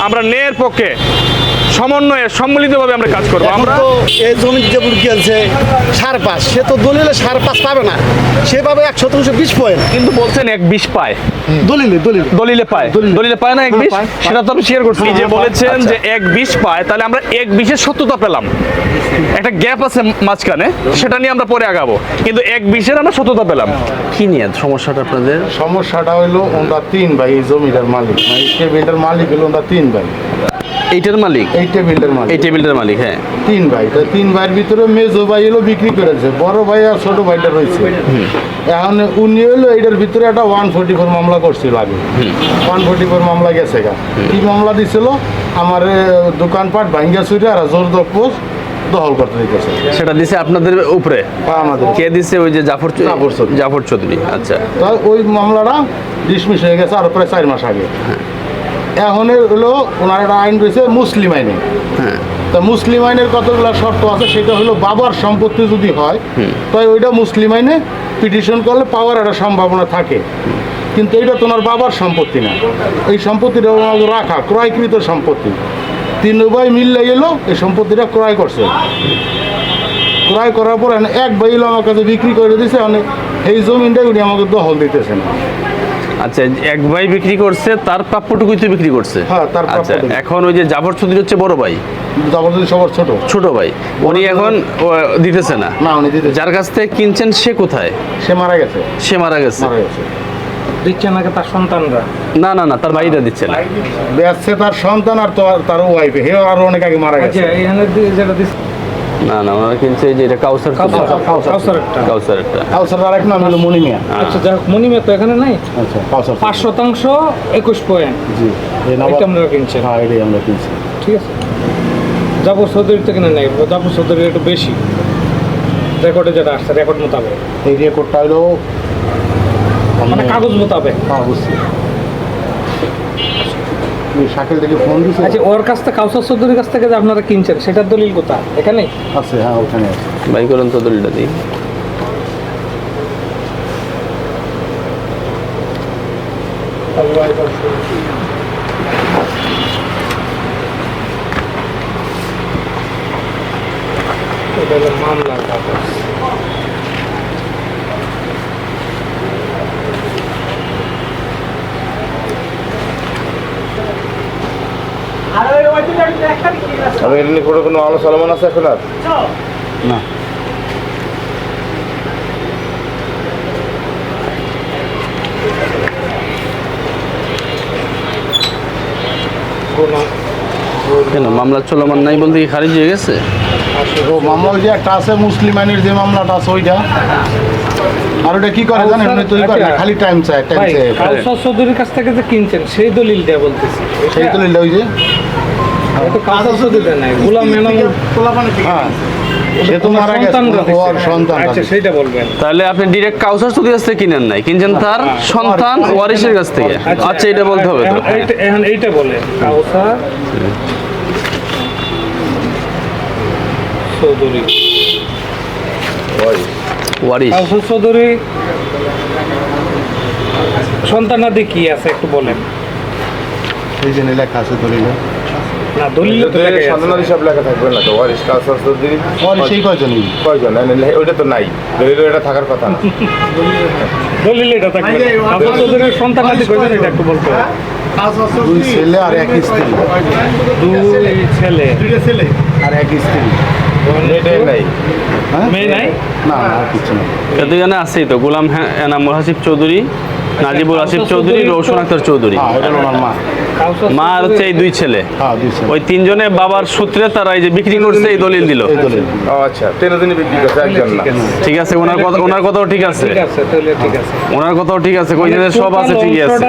আমরা ন্যায়ের পক্ষে সমন্বয়ে সম্মিলিতভাবে আমরা কাজ করব। আমরা তো এই জমি যে গেলছে সার পাঁচ সে তো দলিলে সার পাঁচ পাবে না। সে পাবে এক শতাংশ বিশ পয়েন্ট কিন্তু বলছেন এক বিশ পায়। দলিলে দলিলে। দলিলে পায়। দলিলে। দলিলে পায় না এক বিশ। সেটা তো আমি শেয়ার করছি। হ্যাঁ, যে হ্যাঁ, বলেছেন আচ্ছা। যে এক বিশ পায় তাহলে আমরা এক বিশের সত্যতা পেলাম। একটা গ্যাপ আছে মাঝখানে সেটা নিয়ে আমরা পরে আগাবো। কিন্তু এক বিশের আমরা সত্যতা পেলাম। কি নিয়ে সমস্যাটা আপনাদের? সমস্যাটা হইল ওরা তিন ভাই এই জমিটার মালিক। মানে মালিক হলো ওরা তিন ভাই। এইটার মালিক? এই টেবিলটার মালিক। এই টেবিলটার মালিক হ্যাঁ। তিন ভাই তো তিন ভাইয়ের ভিতরে মেজো ভাই হলো বিক্রি করেছে বড় ভাই আর ছোট ভাইটা রয়েছে। এখন উনি হলো এটার ভিতরে একটা ওয়ান ফোর্টি ফোর মামলা করছিল আগে। ওয়ান ফোর্টি ফোর মামলা গেছে গা। কি মামলা দিছিল? আমার দোকানপাট ভাঙ্গা চুরি আর জোর দপোষ দখল করতে দিতেছে। সেটা দিছে আপনাদের উপরে? বা আমাদের কে দিছে ওই যে জাফর জাফর চৌধুরী। জাফর চৌধুরী আচ্ছা। তো ওই মামলাটা ডিসমিস হয়ে গেছে আর প্রায় চার মাস আগে। এখন হলো ওনার একটা আইন রয়েছে মুসলিম আইনে। তা মুসলিম আইনের কতগুলো শর্ত আছে সেটা হলো বাবার সম্পত্তি যদি হয় তাই ওইটা মুসলিম আইনে পিটিশন করলে পাওয়ার একটা সম্ভাবনা থাকে। কিন্তু এটা তোমার বাবার সম্পত্তি না। এই সম্পত্তিটা রাখা ক্রয়কৃত সম্পত্তি। তিন উভয় মিললে গেলো এই সম্পত্তিটা ক্রয় করছে। ক্রয় করার পর এক ভাই আমার কাছে বিক্রি করে দিয়েছে অনেক এই জমিনটা উনি আমাকে দখল দিতেছে না আচ্ছা এক ভাই বিক্রি করছে তার প্রাপ্যটুকুই তো বিক্রি করছে। হ্যাঁ, তার আচ্ছা এখন ওই যে জাফর চৌধুরী হচ্ছে বড় ভাই। জবরদস্তি সবার ছোট। ছোট ভাই। উনি এখন ও, দিতেছে না। না উনি দিতে যার কাছ থেকে কিনছেন সে কোথায়? সে মারা গেছে। সে মারা গেছে। মারা গেছে। দিচ্ছে নাকি তার সন্তানরা? না না না তার ভাইরা দিচ্ছে না। বেচছে তার সন্তান আর তো তার ওয়াইফে হে আরও অনেক আগে মারা গেছে। আচ্ছা এখানে যেটা দিচ্ছে না না ওনারা কিনছে এই যে এটা কাউসার কাউসার কাউসার একটা। কাউসার একটা। কাউসার আর এক নাম হলো মণিমিয়া আচ্ছা যাই হোক মনিমে তো এখানে নাই? আচ্ছা কাউসার পাঁচ শতাংশ একুশ পয়েন্ট। জি এই নাম্বার এটা আমরা কিনছেন? হ্যাঁ এটাই আমরা কিনছি। ঠিক আছে। জাফর চৌধুরীর থেকে নেই জাফর চৌধুরীর একটু বেশি। রেকর্ডে যেটা আসছে রেকর্ড মোতাবেক। এই রেকর্ডটা হলো মানে কাগজ মোতাবেক। হ্যাঁ বুঝছি এই শাকিল থেকে ফোন দিছে। আচ্ছা ওর কাছ থেকে কাউসার চৌধুরীর কাছ থেকে যে আপনারা কিনছেন সেটার দলিল কোথায়? এখানে আছে হ্যাঁ ওখানে আছে। ভাই করেন তো দলিলটা দিই। এটা আর এর নিয়ে কোনো কোনো আলোচনা আছে এখন আর? না। কেন মামলা চলমান নাই বলতে কি খারিজ হয়ে গেছে? ও মামলা যে একটা আছে মুসলিম আইনের যে মামলাটা আছে ওইটা। আর ওটা কি করে জানেন? উনি তৈরি করে খালি টাইম চায় টাইম ভাই চায়। কাউসার চৌধুরীর কাছ থেকে যে কিনছেন সেই দলিল দেয়া বলতেছি। সেই তো লিখলে ওই যে? হ্যাঁ। দিচ্ছে। সন্তান আচ্ছা তাহলে। আপনি ডিরেক্ট কাউসার চৌধুরীর কাছ থেকে কিনেন নাই কিনছেন তার সন্তান ওয়ারিসের কাছ থেকে। আচ্ছা এটা বলতে হবে তো এখন এইটা- বলে। কাউসার চৌধুরী। ওয়ারিস। কাউসার চৌধুরী সন্তানাদি কি আছে একটু বলেন। এই যে লেখা আছে দলিলে না দলিল তো আছে। হিসাব লেখা থাকবে না তো ওয়ারিশ কাউসার চৌধুরী আর সেই কয়জনই কয়জন না, না, ওইটা তো নাই। দলিল এটা থাকার কথা না। দলিল এটা থাকবে কাউসার চৌধুরীর সন্তানাদি কয়জন? এটা একটু বলতে দুই ছেলে আর এক স্ত্রী। দুই ছেলে। আর এক স্ত্রী। এটাই নাই? হ্যাঁ? মেয়ে নাই? না না কিছু না এখানে আছেই তো গোলাম হ্যাঁ, এনামুল হাসিব চৌধুরী। নাজিবুল হাসিব চৌধুরী রৌশন আক্তার চৌধুরী। হ্যাঁ মা। আর হচ্ছে এই দুই ছেলে। হ্যাঁ দুই ছেলে। ওই তিনজনে বাবার সূত্রে তারা এই যে বিক্রি করছে এই দলিল দিল। দলিল ও আচ্ছা তেরো বিক্রি করছে একজন না। ঠিক আছে। ওনার কথা ওনার কথাও ঠিক আছে। ঠিক আছে তাহলে ঠিক আছে। ওনার কথাও ঠিক আছে কই যে সব আছে ঠিকই আছে।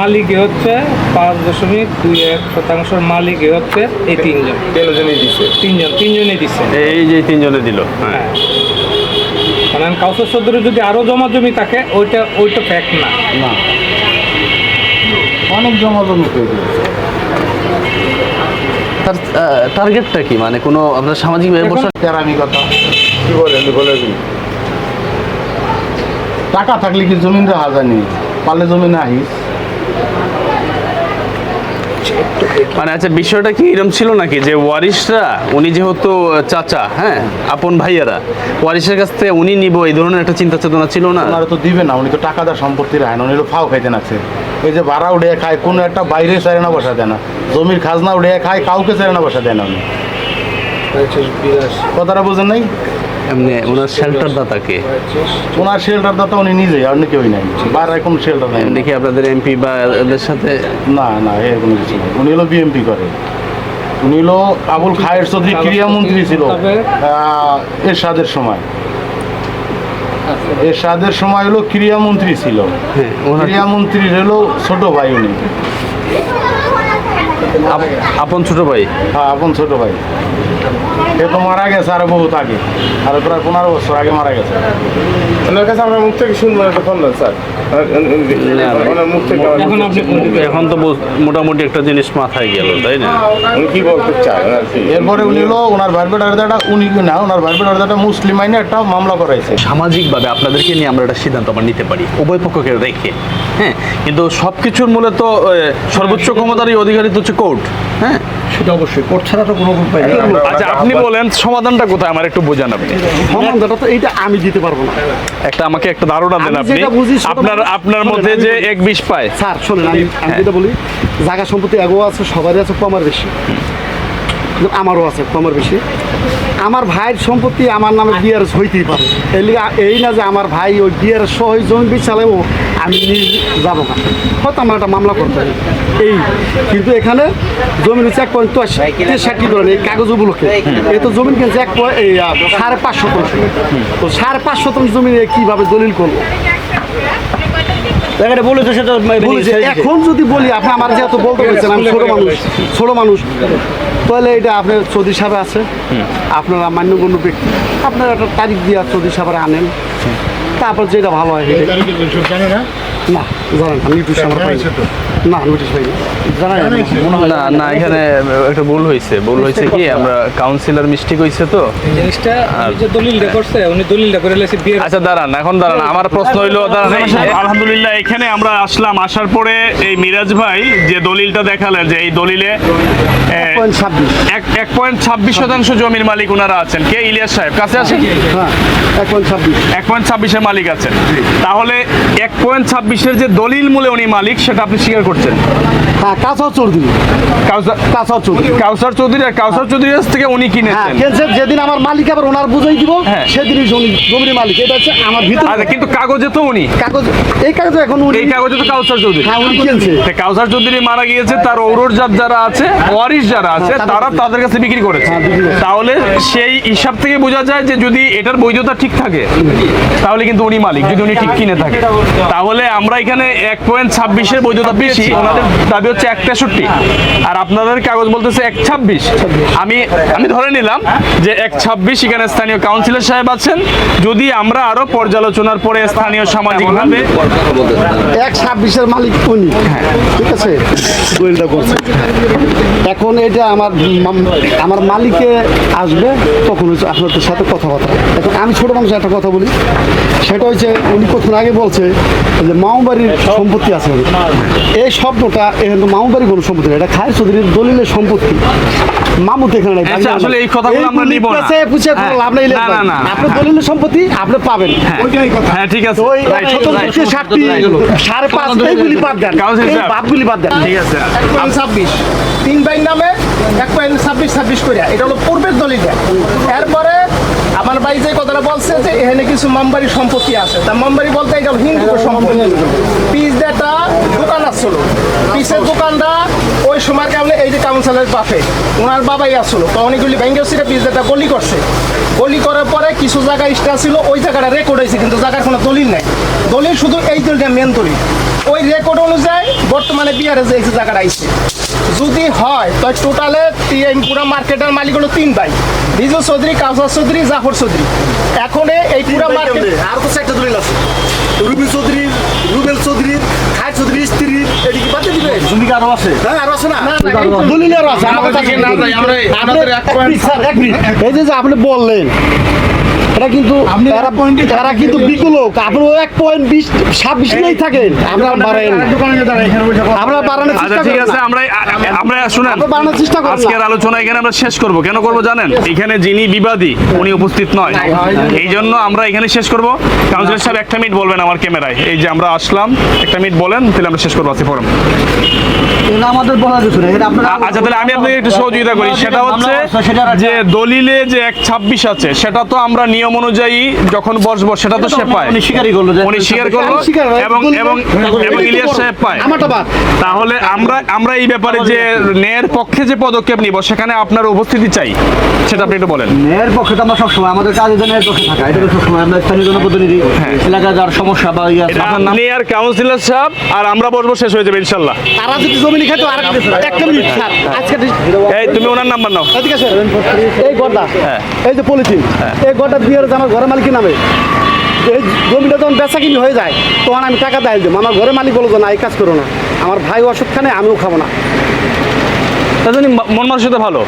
মালিকই হচ্ছে পাঁচ দশমিক দুই এক শতাংশের মালিকই হচ্ছে এই তিনজন। তেরো জনই দিচ্ছে তিনজন তিনজনই দিচ্ছে এই যে তিনজনে দিল হ্যাঁ। মানে কাউসার চৌধুরী যদি আরও জমা জমি থাকে ওইটা ওইটা ফ্যাক্ট না। না। অনেক জমা জমি তার টার্গেটটা কি? মানে কোনো আপনার সামাজিক ব্যবসা তেরামি কথা কি বলেন বলে টাকা থাকলে কি জমিন হাজার জানি পারলে জমি না আহিস। মানে আচ্ছা বিষয়টা কি এরকম ছিল নাকি যে ওয়ারিশরা উনি যেহেতু চাচা হ্যাঁ আপন ভাইয়ারা ওয়ারিশের কাছ থেকে উনি নিব এই ধরনের একটা চিন্তা চেতনা ছিল না? ওনারা তো দিবে না উনি তো টাকা দেওয়া সম্পত্তি রাখেন উনি ফাও খাইতে নাছে এই যে ভাড়া উঠে খায় কোনো একটা বাইরে চারে না বসা দেয় না। জমির খাজনা উঠে খায় কাউকে চারে না বসা দেয় না উনি। কথাটা বোঝেন নাই? এমনি ওনার শেল্টার দাতাকে ওনার শেল্টার দাতা উনি নিজেই আর কেউই নাই। বাইরে কোনো শেল্টার নাই। দেখি আপনাদের এমপি বা এদের সাথে? না না এর কোনো কিছু নেই। উনি হলো বিএমপি করে। উনি হলো আবুল খায়ের চৌধুরী ক্রীড়ামন্ত্রী ছিল আহ, এরশাদের সময়। এরশাদের সময় হলো ক্রীড়ামন্ত্রী ছিল। হ্যাঁ ক্রীড়ামন্ত্রীর হলো ছোট ভাই উনি। আপন ছোট ভাই? হ্যাঁ আপন ছোট ভাই। সে তো মারা গেছে আরও বহুত আগে। আরও প্রায় পনেরো বছর আগে মারা গেছে। ওনার কাছে আমরা মুখ থেকে শুনব একটা ফোন স্যার। এখন তো মোটামুটি একটা জিনিস মাথায় গেল তাই না? উনি কি বলতে চায় এরপরে উনি হলো ওনার ভাই বেটার একটা উনি না ওনার ভাই বেটার একটা মুসলিম আইনে একটা মামলা করাইছে। সামাজিকভাবে আপনাদেরকে নিয়ে আমরা একটা সিদ্ধান্ত আমরা নিতে পারি উভয় পক্ষকে রেখে হ্যাঁ? কিন্তু সব কিছুর মূলে তো সর্বোচ্চ ক্ষমতারই অধিকারী তো হচ্ছে কোর্ট হ্যাঁ? সেটা অবশ্যই কোর্ট ছাড়া তো কোনো উপায় নেই। আচ্ছা আপনি বলেন। সমাধানটা কোথায়? আমার একটু বোঝান আপনি। সমাধানটা তো এইটা আমি দিতে পারব না। একটা আমাকে একটা ধারণা দেন আপনি। আপনার আপনার মধ্যে যে এক বিষ পায়। স্যার শোনেন আমি আমি যেটা বলি জায়গা সম্পত্তি এগো আছে সবারই আছে কমার বেশি। আমারও আছে কমার বেশি। আমার ভাইয়ের সম্পত্তি আমার নামে বিয়ার হইতেই পারে। এই না যে আমার ভাই ওই বিয়ার সহ জমি বিচালেও আমি যাব না। হয়তো আমার একটা মামলা করতে হবে। এই কিন্তু এখানে জমিন হচ্ছে এক পয়েন্ট তো ষাটটি ধরেন এই কাগজ উপলক্ষে। এই তো জমিন কিনছে এক এই সাড়ে পাঁচ শতাংশ। তো সাড়ে পাঁচ শতাংশ জমি কীভাবে দলিল করব? বলেছে এখন যদি বলি আপনি আমার যেহেতু বলতে বলছেন আমি ছোট মানুষ ছোট মানুষ তাহলে এটা আপনার চৌধুরী সাহেব আছে। আপনারা মান্যগণ্য ব্যক্তি। আপনারা একটা তারিখ দিয়ে চৌধুরী সাহেবের আনেন। তারপর যেটা ভালো হয় না। জানেন আমি একটু আমার পাইনি না নোটিশ পাইনি না। না এখানে একটা ভুল হয়েছে। ভুল হয়েছে কি আমরা কাউন্সিলর মিস্টেক হয়েছে তো। জিনিসটা যে দলিলটা করছে উনি দলিলটা করে লেছে বিয়ের আচ্ছা দাঁড়ান এখন দাঁড়ান আমার প্রশ্ন হইল দাঁড়ান আলহামদুলিল্লাহ এখানে আমরা আসলাম আসার পরে এই মিরাজ ভাই যে দলিলটা দেখালেন যে এই দলিলে এক পয়েন্ট ছাব্বিশ। শতাংশ জমির মালিক ওনারা আছেন। কে ইলিয়াস সাহেব? কাছে আসেন? হ্যাঁ এক পয়েন্ট ছাব্বিশ। এক পয়েন্ট ছাব্বিশের মালিক আছেন। তাহলে এক পয়েন্ট ছাব্বিশের যে দলিল মূলে উনি মালিক সেটা আপনি স্বীকার করছেন? হ্যাঁ কাছাও চৌধুরী। কাউসার চৌধুরী। কাউসার চৌধুরী আর কাউসার চৌধুরীর কাছ থেকে উনি হ্যাঁ কিনেছেন। কেনছে যেদিন আমার মালিক আবার ওনার বুঝাই দিব হ্যাঁ। সেদিনই জমি- জমির মালিক। এটা হচ্ছে আমার ভিতরে আচ্ছা কিন্তু কাগজে তো উনি। কাগজ এই কাগজ এখন উনি এই কাগজে তো কাউসার চৌধুরী। হ্যাঁ উনি কিনছে। কাউসার চৌধুরী মারা গিয়েছে তার ঔরজাত যারা আছে ওয়ারিশ যারা আছে হ্যাঁ, তারা তাদের কাছে বিক্রি করেছে। তাহলে সেই হিসাব থেকে বোঝা যায় যে যদি এটার বৈধতা ঠিক থাকে তাহলে কিন্তু উনি মালিক। যদি উনি ঠিক কিনে থাকে। তাহলে আমরা এখানে এক পয়েন্ট ছাব্বিশের বৈধতা পেয়েছি ওনাদের দাবি হচ্ছে এক তেষট্টি। আর আপনাদের কাগজ বলতেছে এক ছাব্বিশ। আমি আমি ধরে নিলাম যে এক ছাব্বিশ এখানে স্থানীয় কাউন্সিলর সাহেব আছেন। যদি আমরা আরও পর্যালোচনার পরে স্থানীয় সামাজিকভাবে এক ছাব্বিশের মালিক উনি। ঠিক আছে? দলিলটা করছে। এখন এটা আমার আমার মালিকে আসবে তখন হচ্ছে আপনাদের সাথে কথাবার্তা। এখন আমি ছোট মানুষ একটা কথা বলি। সেটা হচ্ছে উনি কখন আগে বলছে যে মামুবাড়ির সম্পত্তি আছে ওর। এই শব্দটা এখানে তো মামুবাড়ির কোনো সম্পত্তি। না এটা খায় চৌধুরীর দলিলের সম্পত্তি। মামুত এখানে নাই আচ্ছা, আসলে এই কথাগুলো আমরা নিব না। পুছে পুছে হ্যাঁ, লাভ নেই না, না, না। আপনার দলিলের সম্পত্তি আপনি পাবেন। ওইটাই কথা। হ্যাঁ ঠিক আছে। ওই পাঁচ এইগুলি বাদ দেন। এই। বাপগুলি বাদ দেন। ঠিক আছে। পয়েন্ট ছাব্বিশ। তিন বাইর নামে এক পয়েন্ট ছাব্বিশ ছাব্বিশ করে এটা হলো পূর্বের দলিলে। এরপরে আমার ভাই যে কথাটা বলছে যে এখানে কিছু মামবাড়ি সম্পত্তি আছে। তা মামবাড়ি বলতে এটা হিন্দু সম্পত্তি। পিস দেটা দোকান আসছিল। পিসের দোকানটা ওই সময় কেমন এই যে কাউন্সিলের বাপে ওনার বাবাই আসলো তো অনেকগুলি ব্যাংকের সেটা পিস দেটা গলি করছে। গলি করার পরে কিছু জায়গা ইস্টা ছিল ওই জায়গাটা রেকর্ড হয়েছে কিন্তু জায়গার কোনো দলিল নাই। দলিল শুধু এই দলিলটা মেন দলিল। ওই রেকর্ড অনুযায়ী বর্তমানে বিহারে যে জায়গাটা আইছে যদি হয় তো টোটালে পুরা মার্কেটের মালিক হলো তিন ভাই। বিজু চৌধুরী কাউসার চৌধুরী জাফর চৌধুরী। এখন এই পুরা মার্কেট আর তো একটা দলিল আছে? রুবি চৌধুরীর রুবেল চৌধুরীর খায় চৌধুরীর স্ত্রীর এদিকে বাদ দিবে জমিকা আরও আছে হ্যাঁ আরও আছে না দলিল আরও আছে আমার কাছে না, না, আমরা- আমাদের এক স্যার, এক মিনিট। এই যে আপনি বললেন এটা কিন্তু এরা কিন্তু বিকলোক। আপনি এক পয়েন্ট বিশ ছাব্বিশ নিয়েই থাকেন। আপনারা বাড়েন আমরা বাড়ানোর আচ্ছা চেষ্টা ঠিক আছে আমরা আমরা শুনেন। বাড়ানোর চেষ্টা আজকের আলোচনা এখানে আমরা শেষ করব। কেন করব জানেন? এখানে যিনি বিবাদী উনি উপস্থিত নয়। এই জন্য আমরা এখানে শেষ করব। কাউন্সিলর সাহেব একটা মিনিট বলবেন আমার ক্যামেরায়। এই যে আমরা আসলাম একটা মিনিট বলেন তাহলে আমরা শেষ করব আজকে ফোরাম আমাদের বলা কিছু না আচ্ছা তাহলে আমি আপনাকে একটু সহযোগিতা করি। সেটা হচ্ছে যে দলিলে যে এক ছাব্বিশ আছে সেটা তো আমরা নিয়ম অনুযায়ী যখন বসবো সেটা তো সে পায়। উনি স্বীকারই করল উনি স্বীকার করল এবং এবং তো ইলিয়াস সাহেব পায়। আমারটা বাদ। তাহলে আমরা আমরা এই ব্যাপারে যে ন্যায়ের পক্ষে যে পদক্ষেপ নিব সেখানে আপনার উপস্থিতি চাই। সেটা আপনি একটু বলেন। ন্যায়ের পক্ষে তো আমরা সবসময় আমাদের কাজের জন্য ন্যায়ের পক্ষে থাকা এটা তো সবসময় আমরা স্থানীয় জনপ্রতিনিধি এলাকায় যার সমস্যা বা ইয়ে আছে, আপনার নাম? আপনি আর কাউন্সিলর সাহেব আর আমরা বসবো শেষ হয়ে যাবে ইনশাল্লাহ। তারা যদি জমি খেতো আর একটা মিনিট স্যার আজকে এই তুমি ওনার নাম্বার নাও। এদিকে আসেন। এই গড়টা এই যে পলিথিন এই গড়টা দিয়ে হচ্ছে আমার ঘরের মালিক নামে। এই জমিটা যখন বেচা কিনি হয়ে যায়, তখন আমি টাকা দায় দেবো। আমার ঘরের মালিক বলো না, এই কাজ করো না। আমার ভাই অসুখ খানে আমিও খাব না। তাই জন্য মন মানুষ ভালো?